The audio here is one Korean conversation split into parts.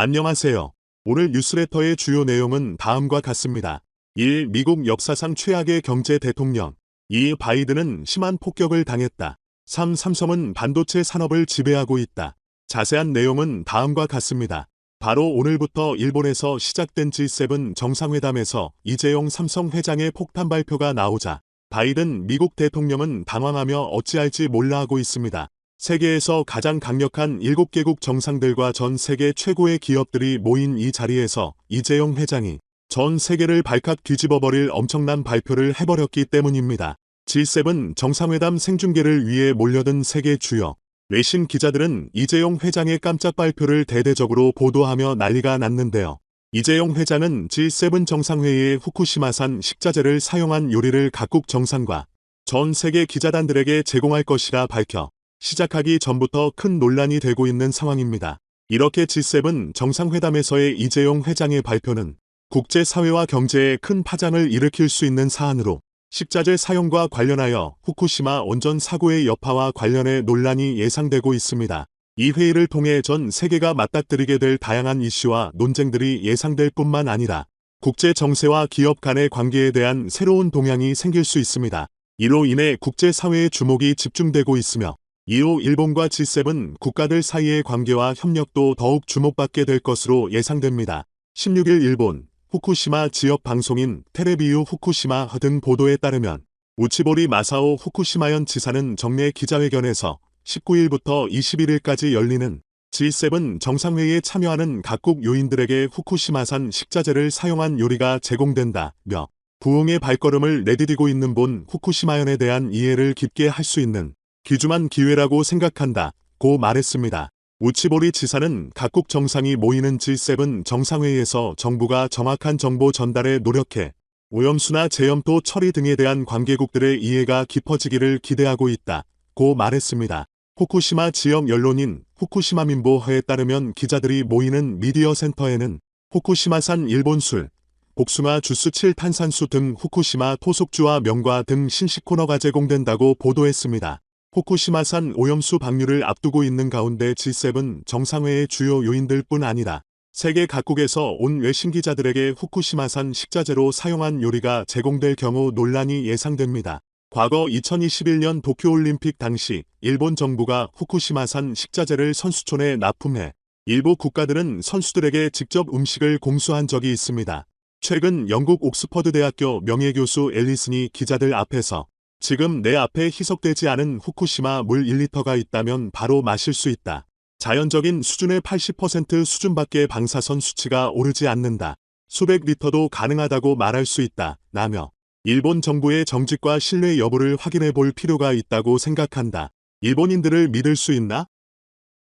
안녕하세요. 오늘 뉴스레터의 주요 내용은 다음과 같습니다. 1. 미국 역사상 최악의 경제 대통령. 2. 바이든은 심한 폭격을 당했다. 3. 삼성은 반도체 산업을 지배하고 있다. 자세한 내용은 다음과 같습니다. 바로 오늘부터 일본에서 시작된 G7 정상회담에서 이재용 삼성 회장의 폭탄 발표가 나오자 바이든 미국 대통령은 당황하며 어찌할지 몰라 하고 있습니다. 세계에서 가장 강력한 7개국 정상들과 전 세계 최고의 기업들이 모인 이 자리에서 이재용 회장이 전 세계를 발칵 뒤집어버릴 엄청난 발표를 해버렸기 때문입니다. G7 정상회담 생중계를 위해 몰려든 세계 주요 외신 기자들은 이재용 회장의 깜짝 발표를 대대적으로 보도하며 난리가 났는데요. 이재용 회장은 G7 정상회의에 후쿠시마산 식자재를 사용한 요리를 각국 정상과 전 세계 기자단들에게 제공할 것이라 밝혀 시작하기 전부터 큰 논란이 되고 있는 상황입니다. 이렇게 G7 정상회담에서의 이재용 회장의 발표는 국제사회와 경제에 큰 파장을 일으킬 수 있는 사안으로 식자재 사용과 관련하여 후쿠시마 원전 사고의 여파와 관련해 논란이 예상되고 있습니다. 이 회의를 통해 전 세계가 맞닥뜨리게 될 다양한 이슈와 논쟁들이 예상될 뿐만 아니라 국제 정세와 기업 간의 관계에 대한 새로운 동향이 생길 수 있습니다. 이로 인해 국제사회의 주목이 집중되고 있으며 이후 일본과 G7 국가들 사이의 관계와 협력도 더욱 주목받게 될 것으로 예상됩니다. 16일 일본 후쿠시마 지역 방송인 테레비유 후쿠시마 등 보도에 따르면 우치보리 마사오 후쿠시마현 지사는 정례 기자회견에서 19일부터 21일까지 열리는 G7 정상회의에 참여하는 각국 요인들에게 후쿠시마산 식자재를 사용한 요리가 제공된다며 부흥의 발걸음을 내디디고 있는 본 후쿠시마현에 대한 이해를 깊게 할 수 있는 귀중한 기회라고 생각한다. 고 말했습니다. 우치보리 지사는 각국 정상이 모이는 G7 정상회의에서 정부가 정확한 정보 전달에 노력해 오염수나 재염토 처리 등에 대한 관계국들의 이해가 깊어지기를 기대하고 있다. 고 말했습니다. 후쿠시마 지역 연론인 후쿠시마 민보허에 따르면 기자들이 모이는 미디어 센터에는 후쿠시마산 일본술, 복숭아 주스 7탄산수 등 후쿠시마 토속주와 명과 등 신식 코너가 제공된다고 보도했습니다. 후쿠시마산 오염수 방류를 앞두고 있는 가운데 G7 정상회의 주요 요인들 뿐 아니라 세계 각국에서 온 외신 기자들에게 후쿠시마산 식자재로 사용한 요리가 제공될 경우 논란이 예상됩니다. 과거 2021년 도쿄올림픽 당시 일본 정부가 후쿠시마산 식자재를 선수촌에 납품해 일부 국가들은 선수들에게 직접 음식을 공수한 적이 있습니다. 최근 영국 옥스퍼드 대학교 명예교수 앨리슨이 기자들 앞에서 지금 내 앞에 희석되지 않은 후쿠시마 물 1리터가 있다면 바로 마실 수 있다. 자연적인 수준의 80% 수준밖에 방사선 수치가 오르지 않는다. 수백 리터도 가능하다고 말할 수 있다. 라며 일본 정부의 정직과 신뢰 여부를 확인해 볼 필요가 있다고 생각한다. 일본인들을 믿을 수 있나?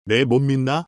내 못 믿나?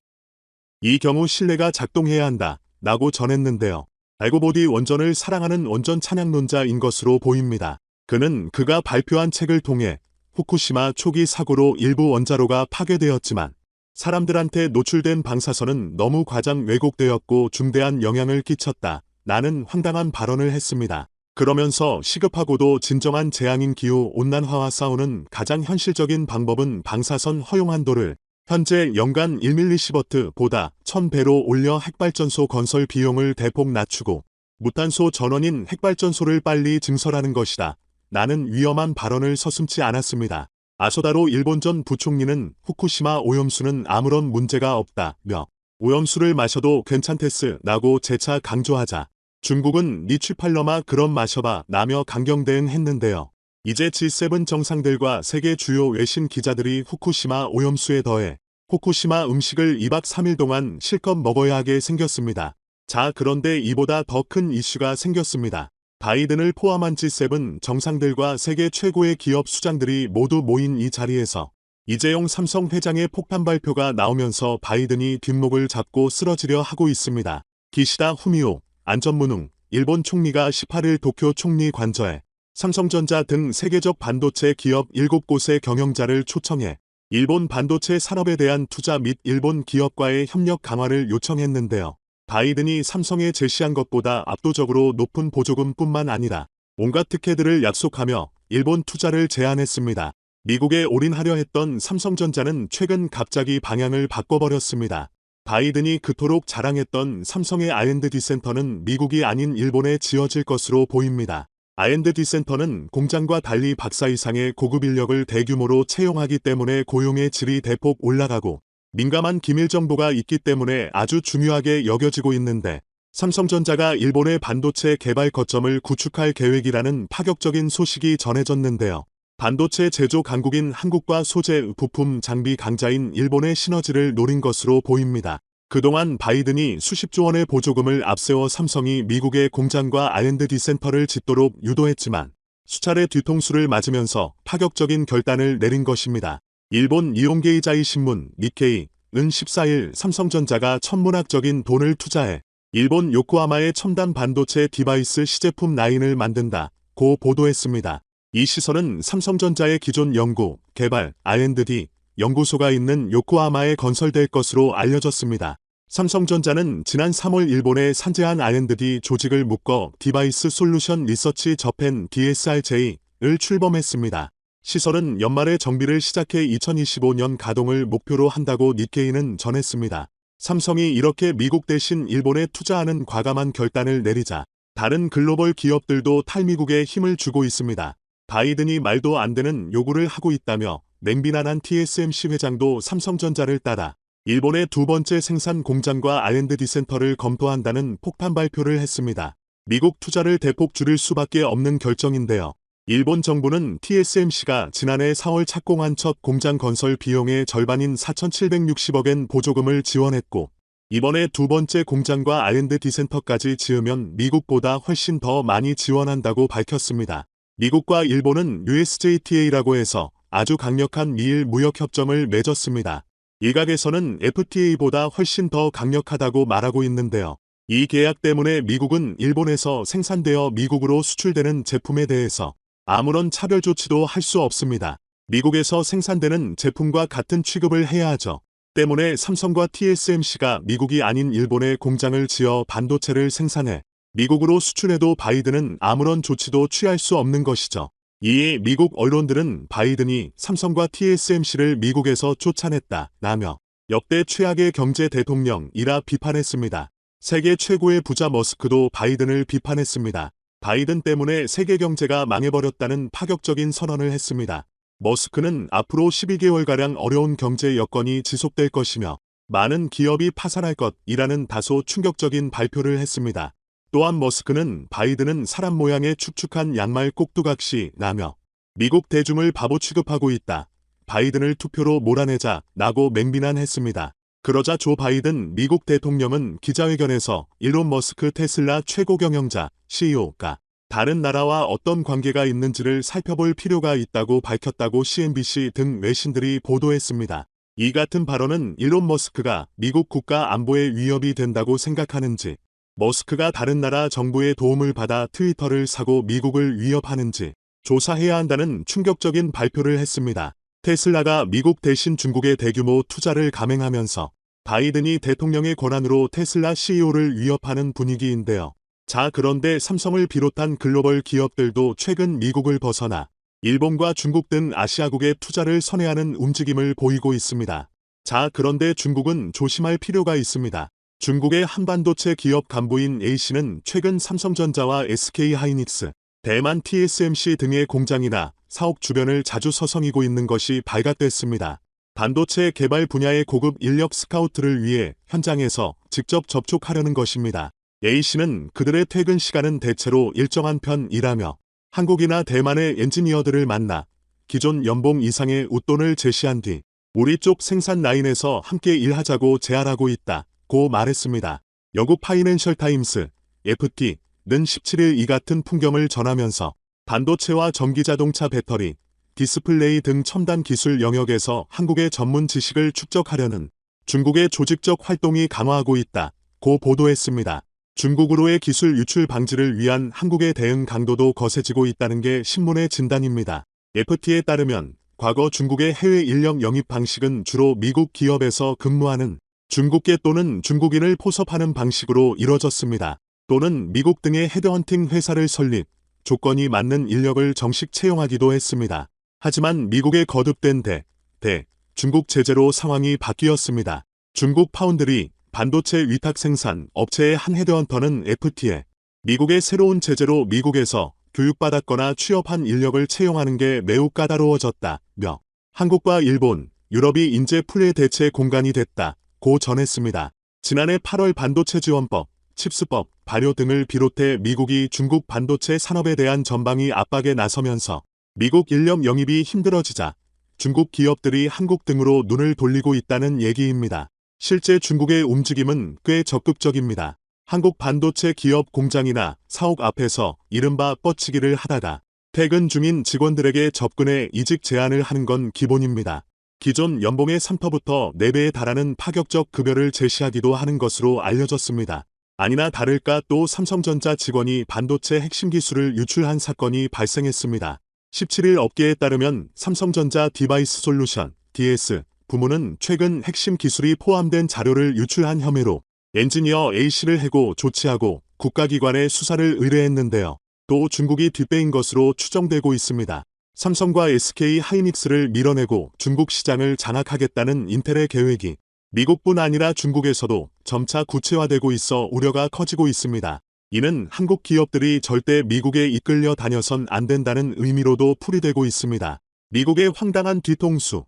이 경우 신뢰가 작동해야 한다. 라고 전했는데요. 알고 보니 원전을 사랑하는 원전 찬양론자인 것으로 보입니다. 그는 그가 발표한 책을 통해 후쿠시마 초기 사고로 일부 원자로가 파괴되었지만 사람들한테 노출된 방사선은 너무 과장 왜곡되었고 중대한 영향을 끼쳤다. 나는 황당한 발언을 했습니다. 그러면서 시급하고도 진정한 재앙인 기후 온난화와 싸우는 가장 현실적인 방법은 방사선 허용 한도를 현재 연간 1밀리시버트보다 1000배로 올려 핵발전소 건설 비용을 대폭 낮추고 무탄소 전원인 핵발전소를 빨리 증설하는 것이다. 나는 위험한 발언을 서슴지 않았습니다. 아소다로 일본 전 부총리는 후쿠시마 오염수는 아무런 문제가 없다며 오염수를 마셔도 괜찮댔으 라고 재차 강조하자 중국은 니취팔러마 그럼 마셔봐 라며 강경 대응했는데요. 이제 G7 정상들과 세계 주요 외신 기자들이 후쿠시마 오염수에 더해 후쿠시마 음식을 2박 3일 동안 실컷 먹어야 하게 생겼습니다. 자 그런데 이보다 더 큰 이슈가 생겼습니다. 바이든을 포함한 G7 정상들과 세계 최고의 기업 수장들이 모두 모인 이 자리에서 이재용 삼성 회장의 폭탄 발표가 나오면서 바이든이 뒷목을 잡고 쓰러지려 하고 있습니다. 기시다 후미오 안전무능 일본 총리가 18일 도쿄 총리 관저에 삼성전자 등 세계적 반도체 기업 7곳의 경영자를 초청해 일본 반도체 산업에 대한 투자 및 일본 기업과의 협력 강화를 요청했는데요. 바이든이 삼성에 제시한 것보다 압도적으로 높은 보조금뿐만 아니라 온갖 특혜들을 약속하며 일본 투자를 제안했습니다. 미국에 올인하려 했던 삼성전자는 최근 갑자기 방향을 바꿔버렸습니다. 바이든이 그토록 자랑했던 삼성의 아엔드 디센터는 미국이 아닌 일본에 지어질 것으로 보입니다. 아엔드 디센터는 공장과 달리 박사 이상의 고급 인력을 대규모로 채용하기 때문에 고용의 질이 대폭 올라가고 민감한 기밀 정보가 있기 때문에 아주 중요하게 여겨지고 있는데 삼성전자가 일본의 반도체 개발 거점을 구축할 계획이라는 파격적인 소식이 전해졌는데요. 반도체 제조 강국인 한국과 소재, 부품, 장비 강자인 일본의 시너지를 노린 것으로 보입니다. 그동안 바이든이 수십조 원의 보조금을 앞세워 삼성이 미국의 공장과 아엔드 디센터를 짓도록 유도했지만 수차례 뒤통수를 맞으면서 파격적인 결단을 내린 것입니다. 일본 이용게이자이 신문 니케이은 14일 삼성전자가 천문학적인 돈을 투자해 일본 요코하마의 첨단 반도체 디바이스 시제품 라인을 만든다. 고 보도했습니다. 이 시설은 삼성전자의 기존 연구, 개발, R&D 연구소가 있는 요코하마에 건설될 것으로 알려졌습니다. 삼성전자는 지난 3월 일본의 산재한 R&D 조직을 묶어 디바이스 솔루션 리서치 저펜 DSRJ를 출범했습니다. 시설은 연말에 정비를 시작해 2025년 가동을 목표로 한다고 니케이는 전했습니다. 삼성이 이렇게 미국 대신 일본에 투자하는 과감한 결단을 내리자 다른 글로벌 기업들도 탈미국에 힘을 주고 있습니다. 바이든이 말도 안 되는 요구를 하고 있다며 냉비난한 TSMC 회장도 삼성전자를 따라 일본의 두 번째 생산 공장과 R&D 센터를 검토한다는 폭탄 발표를 했습니다. 미국 투자를 대폭 줄일 수밖에 없는 결정인데요. 일본 정부는 TSMC가 지난해 4월 착공한 첫 공장 건설 비용의 절반인 4,760억엔 보조금을 지원했고 이번에 두 번째 공장과 R&D 센터까지 지으면 미국보다 훨씬 더 많이 지원한다고 밝혔습니다. 미국과 일본은 USJTA라고 해서 아주 강력한 미일 무역협정을 맺었습니다. 일각에서는 FTA보다 훨씬 더 강력하다고 말하고 있는데요. 이 계약 때문에 미국은 일본에서 생산되어 미국으로 수출되는 제품에 대해서 아무런 차별 조치도 할 수 없습니다. 미국에서 생산되는 제품과 같은 취급을 해야 하죠. 때문에 삼성과 TSMC가 미국이 아닌 일본에 공장을 지어 반도체를 생산해 미국으로 수출해도 바이든은 아무런 조치도 취할 수 없는 것이죠. 이에 미국 언론들은 바이든이 삼성과 TSMC를 미국에서 쫓아냈다, 라며 역대 최악의 경제 대통령이라 비판했습니다. 세계 최고의 부자 머스크도 바이든을 비판했습니다. 바이든 때문에 세계 경제가 망해버렸다는 파격적인 선언을 했습니다. 머스크는 앞으로 12개월가량 어려운 경제 여건이 지속될 것이며 많은 기업이 파산할 것이라는 다소 충격적인 발표를 했습니다. 또한 머스크는 바이든은 사람 모양의 축축한 양말 꼭두각시 라며 미국 대중을 바보 취급하고 있다. 바이든을 투표로 몰아내자 라고 맹비난했습니다. 그러자 조 바이든 미국 대통령은 기자회견에서 일론 머스크 테슬라 최고 경영자 CEO가 다른 나라와 어떤 관계가 있는지를 살펴볼 필요가 있다고 밝혔다고 CNBC 등 외신들이 보도했습니다. 이 같은 발언은 일론 머스크가 미국 국가 안보에 위협이 된다고 생각하는지 머스크가 다른 나라 정부의 도움을 받아 트위터를 사고 미국을 위협하는지 조사해야 한다는 충격적인 발표를 했습니다. 테슬라가 미국 대신 중국의 대규모 투자를 감행하면서 바이든이 대통령의 권한으로 테슬라 CEO를 위협하는 분위기인데요. 자, 그런데 삼성을 비롯한 글로벌 기업들도 최근 미국을 벗어나 일본과 중국 등 아시아국의 투자를 선회하는 움직임을 보이고 있습니다. 자, 그런데 중국은 조심할 필요가 있습니다. 중국의 한반도체 기업 간부인 A씨는 최근 삼성전자와 SK하이닉스, 대만 TSMC 등의 공장이나 사옥 주변을 자주 서성이고 있는 것이 발각됐습니다. 반도체 개발 분야의 고급 인력 스카우트를 위해 현장에서 직접 접촉하려는 것입니다. A씨는 그들의 퇴근 시간은 대체로 일정한 편이라며 한국이나 대만의 엔지니어들을 만나 기존 연봉 이상의 웃돈을 제시한 뒤 우리 쪽 생산 라인에서 함께 일하자고 제안하고 있다. 고 말했습니다. 영국 파이낸셜 타임스, FT는 17일 이 같은 풍경을 전하면서 반도체와 전기자동차 배터리, 디스플레이 등 첨단 기술 영역에서 한국의 전문 지식을 축적하려는 중국의 조직적 활동이 강화하고 있다. 고 보도했습니다. 중국으로의 기술 유출 방지를 위한 한국의 대응 강도도 거세지고 있다는 게 신문의 진단입니다. FT에 따르면 과거 중국의 해외 인력 영입 방식은 주로 미국 기업에서 근무하는 중국계 또는 중국인을 포섭하는 방식으로 이뤄졌습니다. 또는 미국 등의 헤드헌팅 회사를 설립, 조건이 맞는 인력을 정식 채용하기도 했습니다. 하지만 미국에 거듭된 대, 대, 중국 제재로 상황이 바뀌었습니다. 중국 파운드리, 반도체 위탁 생산 업체의 한 헤드헌터는 FT에 미국의 새로운 제재로 미국에서 교육받았거나 취업한 인력을 채용하는 게 매우 까다로워졌다 며 한국과 일본, 유럽이 인재 풀의 대체 공간이 됐다 고 전했습니다. 지난해 8월 반도체 지원법, 칩스법 발효 등을 비롯해 미국이 중국 반도체 산업에 대한 전방위 압박에 나서면서 미국 인력 영입이 힘들어지자 중국 기업들이 한국 등으로 눈을 돌리고 있다는 얘기입니다. 실제 중국의 움직임은 꽤 적극적입니다. 한국 반도체 기업 공장이나 사옥 앞에서 이른바 뻗치기를 하다가 퇴근 중인 직원들에게 접근해 이직 제안을 하는 건 기본입니다. 기존 연봉의 3%부터 4배에 달하는 파격적 급여를 제시하기도 하는 것으로 알려졌습니다. 아니나 다를까 또 삼성전자 직원이 반도체 핵심 기술을 유출한 사건이 발생했습니다. 17일 업계에 따르면 삼성전자 디바이스 솔루션 DS 부문은 최근 핵심 기술이 포함된 자료를 유출한 혐의로 엔지니어 A씨를 해고 조치하고 국가기관에 수사를 의뢰했는데요. 또 중국이 뒷배인 것으로 추정되고 있습니다. 삼성과 SK 하이닉스를 밀어내고 중국 시장을 장악하겠다는 인텔의 계획이 미국뿐 아니라 중국에서도 점차 구체화되고 있어 우려가 커지고 있습니다. 이는 한국 기업들이 절대 미국에 이끌려 다녀선 안 된다는 의미로도 풀이되고 있습니다. 미국의 황당한 뒤통수.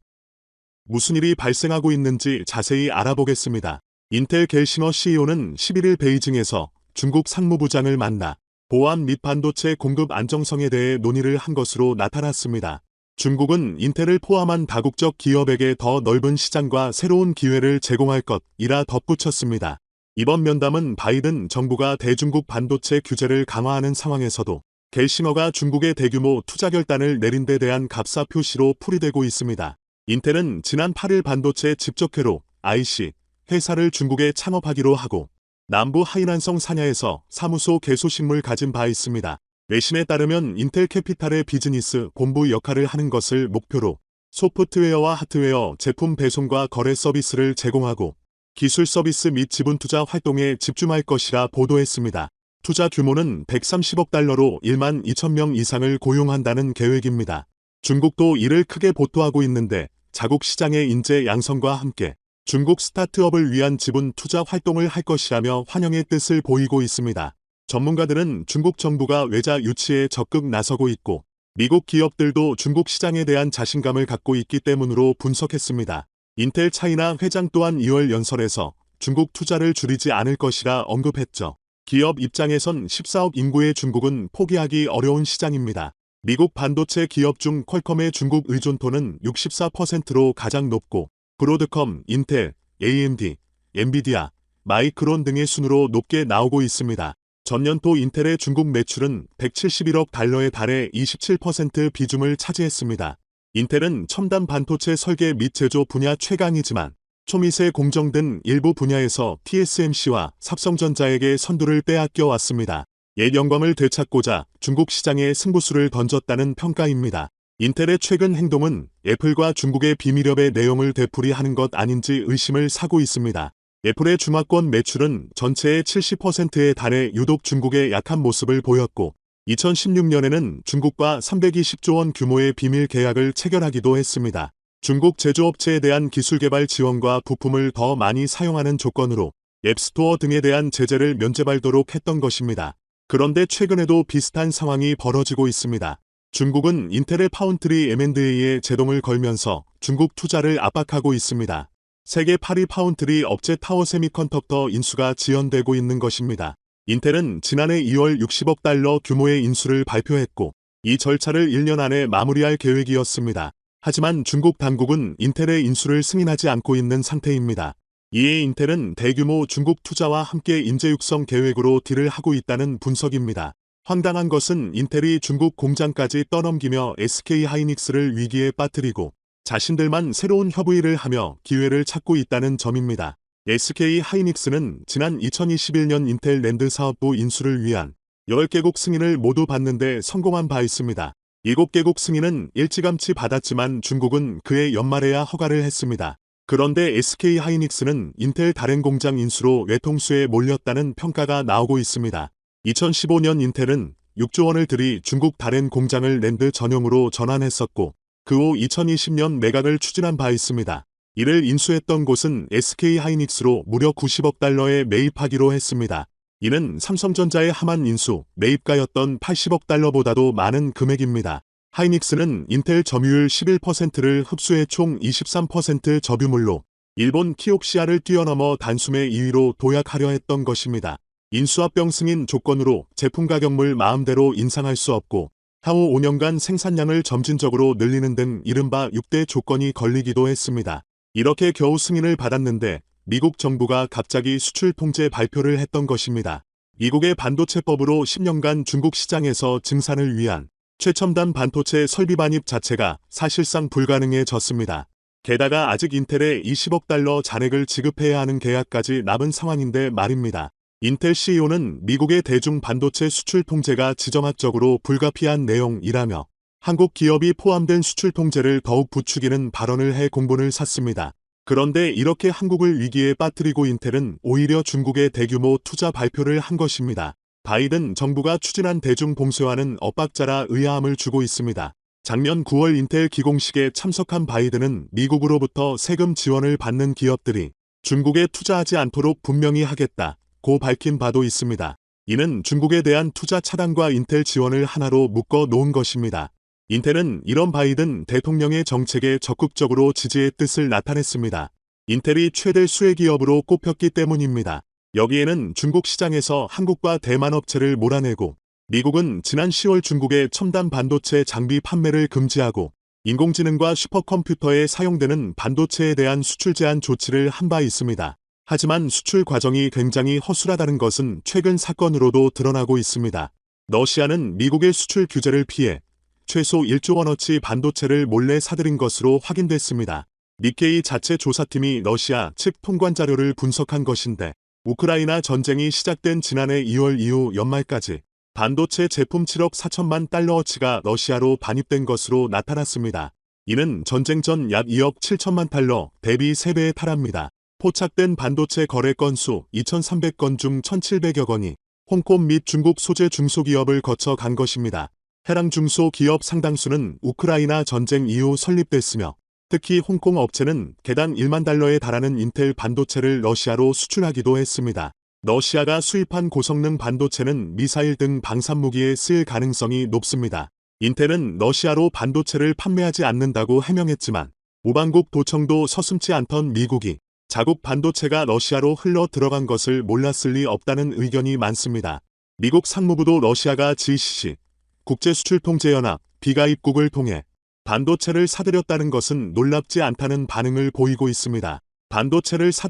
무슨 일이 발생하고 있는지 자세히 알아보겠습니다. 인텔 겔시머 CEO는 11일 베이징에서 중국 상무부장을 만나 보안 및 반도체 공급 안정성에 대해 논의를 한 것으로 나타났습니다. 중국은 인텔을 포함한 다국적 기업에게 더 넓은 시장과 새로운 기회를 제공할 것이라 덧붙였습니다. 이번 면담은 바이든 정부가 대중국 반도체 규제를 강화하는 상황에서도 겔시머가 중국의 대규모 투자 결단을 내린 데 대한 갑사 표시로 풀이되고 있습니다. 인텔은 지난 8일 반도체 집적회로 IC 회사를 중국에 창업하기로 하고 남부 하이난성 산야에서 사무소 개소식물 가진 바 있습니다. 외신에 따르면 인텔 캐피탈의 비즈니스 본부 역할을 하는 것을 목표로 소프트웨어와 하드웨어 제품 배송과 거래 서비스를 제공하고 기술 서비스 및 지분 투자 활동에 집중할 것이라 보도했습니다. 투자 규모는 130억 달러로 1만 2천 명 이상을 고용한다는 계획입니다. 중국도 이를 크게 보토하고 있는데 자국 시장의 인재 양성과 함께 중국 스타트업을 위한 지분 투자 활동을 할 것이라며 환영의 뜻을 보이고 있습니다. 전문가들은 중국 정부가 외자 유치에 적극 나서고 있고 미국 기업들도 중국 시장에 대한 자신감을 갖고 있기 때문으로 분석했습니다. 인텔 차이나 회장 또한 2월 연설에서 중국 투자를 줄이지 않을 것이라 언급했죠. 기업 입장에선 14억 인구의 중국은 포기하기 어려운 시장입니다. 미국 반도체 기업 중 퀄컴의 중국 의존도는 64%로 가장 높고 브로드컴, 인텔, AMD, 엔비디아, 마이크론 등의 순으로 높게 나오고 있습니다. 전년도 인텔의 중국 매출은 171억 달러에 달해 27% 비중을 차지했습니다. 인텔은 첨단 반도체 설계 및 제조 분야 최강이지만 초미세 공정 등 일부 분야에서 TSMC와 삽성전자에게 선두를 빼앗겨 왔습니다. 옛 영광을 되찾고자 중국 시장에 승부수를 던졌다는 평가입니다. 인텔의 최근 행동은 애플과 중국의 비밀협의 내용을 되풀이하는 것 아닌지 의심을 사고 있습니다. 애플의 중화권 매출은 전체의 70%에 달해 유독 중국의 약한 모습을 보였고 2016년에는 중국과 320조 원 규모의 비밀 계약을 체결하기도 했습니다. 중국 제조업체에 대한 기술 개발 지원과 부품을 더 많이 사용하는 조건으로 앱스토어 등에 대한 제재를 면제받도록 했던 것입니다. 그런데 최근에도 비슷한 상황이 벌어지고 있습니다. 중국은 인텔의 파운트리 M&A에 제동을 걸면서 중국 투자를 압박하고 있습니다. 세계 8위 파운트리 업체 타워 세미컨덕터 인수가 지연되고 있는 것입니다. 인텔은 지난해 2월 60억 달러 규모의 인수를 발표했고 이 절차를 1년 안에 마무리할 계획이었습니다. 하지만 중국 당국은 인텔의 인수를 승인하지 않고 있는 상태입니다. 이에 인텔은 대규모 중국 투자와 함께 인재 육성 계획으로 딜을 하고 있다는 분석입니다. 황당한 것은 인텔이 중국 공장까지 떠넘기며 SK 하이닉스를 위기에 빠뜨리고 자신들만 새로운 협의를 하며 기회를 찾고 있다는 점입니다. SK 하이닉스는 지난 2021년 인텔 랜드 사업부 인수를 위한 10개국 승인을 모두 받는데 성공한 바 있습니다. 7개국 승인은 일찌감치 받았지만 중국은 그해 연말에야 허가를 했습니다. 그런데 SK 하이닉스는 인텔 다른 공장 인수로 외통수에 몰렸다는 평가가 나오고 있습니다. 2015년 인텔은 6조 원을 들이 중국 다른 공장을 랜드 전용으로 전환했었고 그 후 2020년 매각을 추진한 바 있습니다. 이를 인수했던 곳은 SK 하이닉스로 무려 90억 달러에 매입하기로 했습니다. 이는 삼성전자의 하만 인수, 매입가였던 80억 달러보다도 많은 금액입니다. 하이닉스는 인텔 점유율 11%를 흡수해 총 23% 저뷰물로 일본 키옥시아를 뛰어넘어 단숨에 2위로 도약하려 했던 것입니다. 인수합병 승인 조건으로 제품 가격물 마음대로 인상할 수 없고 향후 5년간 생산량을 점진적으로 늘리는 등 이른바 6대 조건이 걸리기도 했습니다. 이렇게 겨우 승인을 받았는데 미국 정부가 갑자기 수출 통제 발표를 했던 것입니다. 미국의 반도체법으로 10년간 중국 시장에서 증산을 위한 최첨단 반도체 설비 반입 자체가 사실상 불가능해졌습니다. 게다가 아직 인텔에 20억 달러 잔액을 지급해야 하는 계약까지 남은 상황인데 말입니다. 인텔 CEO는 미국의 대중 반도체 수출 통제가 지정학적으로 불가피한 내용이라며 한국 기업이 포함된 수출 통제를 더욱 부추기는 발언을 해 공분을 샀습니다. 그런데 이렇게 한국을 위기에 빠뜨리고 인텔은 오히려 중국의 대규모 투자 발표를 한 것입니다. 바이든 정부가 추진한 대중 봉쇄와는 엇박자라 의아함을 주고 있습니다. 작년 9월 인텔 기공식에 참석한 바이든은 미국으로부터 세금 지원을 받는 기업들이 중국에 투자하지 않도록 분명히 하겠다. 고 밝힌 바도 있습니다. 이는 중국에 대한 투자 차단과 인텔 지원을 하나로 묶어 놓은 것입니다. 인텔은 이런 바이든 대통령의 정책에 적극적으로 지지의 뜻을 나타냈습니다. 인텔이 최대 수혜 기업으로 꼽혔기 때문입니다. 여기에는 중국 시장에서 한국과 대만 업체를 몰아내고 미국은 지난 10월 중국의 첨단 반도체 장비 판매를 금지하고 인공지능과 슈퍼컴퓨터에 사용되는 반도체에 대한 수출 제한 조치를 한 바 있습니다. 하지만 수출 과정이 굉장히 허술하다는 것은 최근 사건으로도 드러나고 있습니다. 러시아는 미국의 수출 규제를 피해 최소 1조 원어치 반도체를 몰래 사들인 것으로 확인됐습니다. 니케이 자체 조사팀이 러시아 측 통관 자료를 분석한 것인데 우크라이나 전쟁이 시작된 지난해 2월 이후 연말까지 반도체 제품 7억 4천만 달러어치가 러시아로 반입된 것으로 나타났습니다. 이는 전쟁 전 약 2억 7천만 달러 대비 3배에 달합니다. 포착된 반도체 거래 건수 2,300건 중 1,700여 건이 홍콩 및 중국 소재 중소기업을 거쳐 간 것입니다. 해당 중소기업 상당수는 우크라이나 전쟁 이후 설립됐으며 특히 홍콩 업체는 개당 1만 달러에 달하는 인텔 반도체를 러시아로 수출하기도 했습니다. 러시아가 수입한 고성능 반도체는 미사일 등 방산무기에 쓰일 가능성이 높습니다. 인텔은 러시아로 반도체를 판매하지 않는다고 해명했지만 우방국 도청도 서슴지 않던 미국이 자국 반도체가 러시아로 흘러 들어간 것을 몰랐을 리 없다는 의견이 많습니다. 미국 상무부도 러시아가 GCC, 국제수출통제연합, 비가 입국을 통해 반도체를 사들였다는 것은 놀랍지 않다는 반응을 보이고 있습니다. 반도체를 사